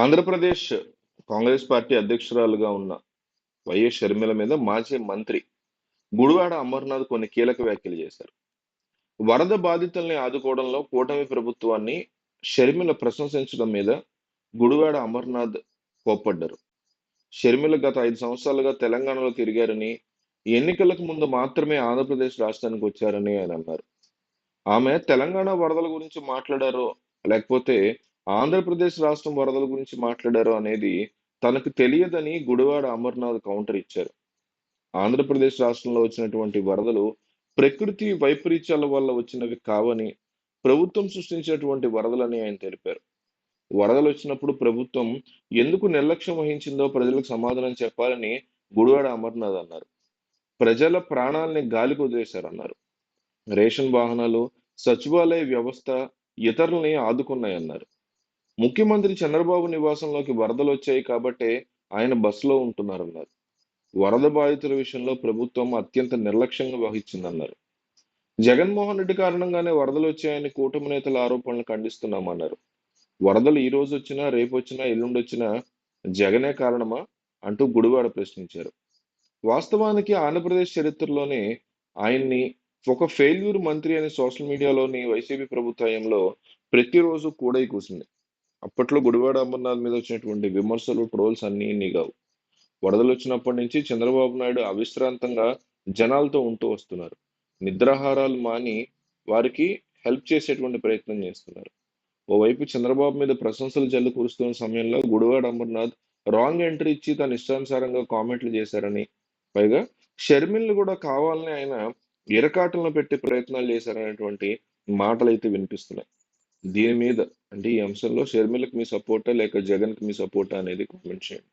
Andhra Pradesh Congress party అధ్యక్షురాలుగా ఉన్న YS Sharmila మీద మాజీ మంత్రి గుడివాడ అమర్నాథ్ కొన్ని కీలక వ్యాఖ్యలు చేశారు. వరద బాధితుల్ని ఆదుకోవడంలో కూటమి ప్రభుత్వాన్ని షర్మిల ప్రశంసించడం మీద గుడివాడ అమర్నాథ్ కోప్పడ్డారు. షర్మిల గత ఐదు సంవత్సరాలుగా తెలంగాణలో తిరిగారని ఎన్నికలకు ముందు మాత్రమే ఆంధ్రప్రదేశ్ రాష్ట్రానికి వచ్చారని ఆయన అన్నారు. ఆమె తెలంగాణ వరదల గురించి మాట్లాడారో లేకపోతే ఆంధ్రప్రదేశ్ రాష్ట్రం వరదల గురించి మాట్లాడారు అనేది తనకు తెలియదని గుడివాడ అమర్నాథ్ కౌంటర్ ఇచ్చారు. ఆంధ్రప్రదేశ్ రాష్ట్రంలో వచ్చినటువంటి వరదలు ప్రకృతి వైపరీత్యాల వల్ల వచ్చినవి కావని ప్రభుత్వం సృష్టించినటువంటి వరదలని ఆయన తెలిపారు. వరదలు వచ్చినప్పుడు ప్రభుత్వం ఎందుకు నిర్లక్ష్యం వహించిందో ప్రజలకు సమాధానం చెప్పాలని గుడివాడ అమర్నాథ్ అన్నారు. ప్రజల ప్రాణాలని గాలికి వదిలేశారన్నారు. రేషన్ వాహనాలు సచివాలయ వ్యవస్థ ఇతరులని ఆదుకున్నాయన్నారు. ముఖ్యమంత్రి చంద్రబాబు నివాసంలోకి వరదలు వచ్చాయి కాబట్టే ఆయన బస్సులో ఉంటున్నారన్నారు వరద బాధితుల విషయంలో ప్రభుత్వం అత్యంత నిర్లక్ష్యంగా వహించిందన్నారు. జగన్మోహన్ రెడ్డి కారణంగానే వరదలు వచ్చాయని కూటమి నేతల ఆరోపణలు ఖండిస్తున్నామన్నారు. వరదలు ఈ రోజు వచ్చినా రేపు వచ్చినా ఎల్లుండి వచ్చినా జగనే కారణమా అంటూ గుడివాడ ప్రశ్నించారు. వాస్తవానికి ఆంధ్రప్రదేశ్ చరిత్రలోనే ఆయన్ని ఒక ఫెయిల్యూర్ మంత్రి అని సోషల్ మీడియాలోని వైసీపీ ప్రభుత్వంలో ప్రతిరోజు కూడై కూసింది. అప్పట్లో గుడివాడ అమర్నాథ్ మీద వచ్చినటువంటి విమర్శలు ట్రోల్స్ అన్ని ఇన్ని కావు. వరదలు వచ్చినప్పటి నుంచి చంద్రబాబు నాయుడు అవిశ్రాంతంగా జనాలతో ఉంటూ వస్తున్నారు. నిద్రాహారాలు మాని వారికి హెల్ప్ చేసేటువంటి ప్రయత్నం చేస్తున్నారు. ఓవైపు చంద్రబాబు మీద ప్రశంసలు జల్లు కురుస్తున్న సమయంలో గుడివాడ అమర్నాథ్ రాంగ్ ఎంట్రీ ఇచ్చి తన ఇష్టానుసారంగా కామెంట్లు చేశారని పైగా షర్మిల్ని కూడా కావాలని ఆయన ఇరకాటంలో పెట్టే ప్రయత్నాలు చేశారనేటువంటి మాటలు అయితే వినిపిస్తున్నాయి. దీని మీద అంటే ఈ అంశంలో షర్మిలకు మీ సపోర్టా లేక జగన్కి మీ సపోర్టా అనేది కామెంట్ చేయండి.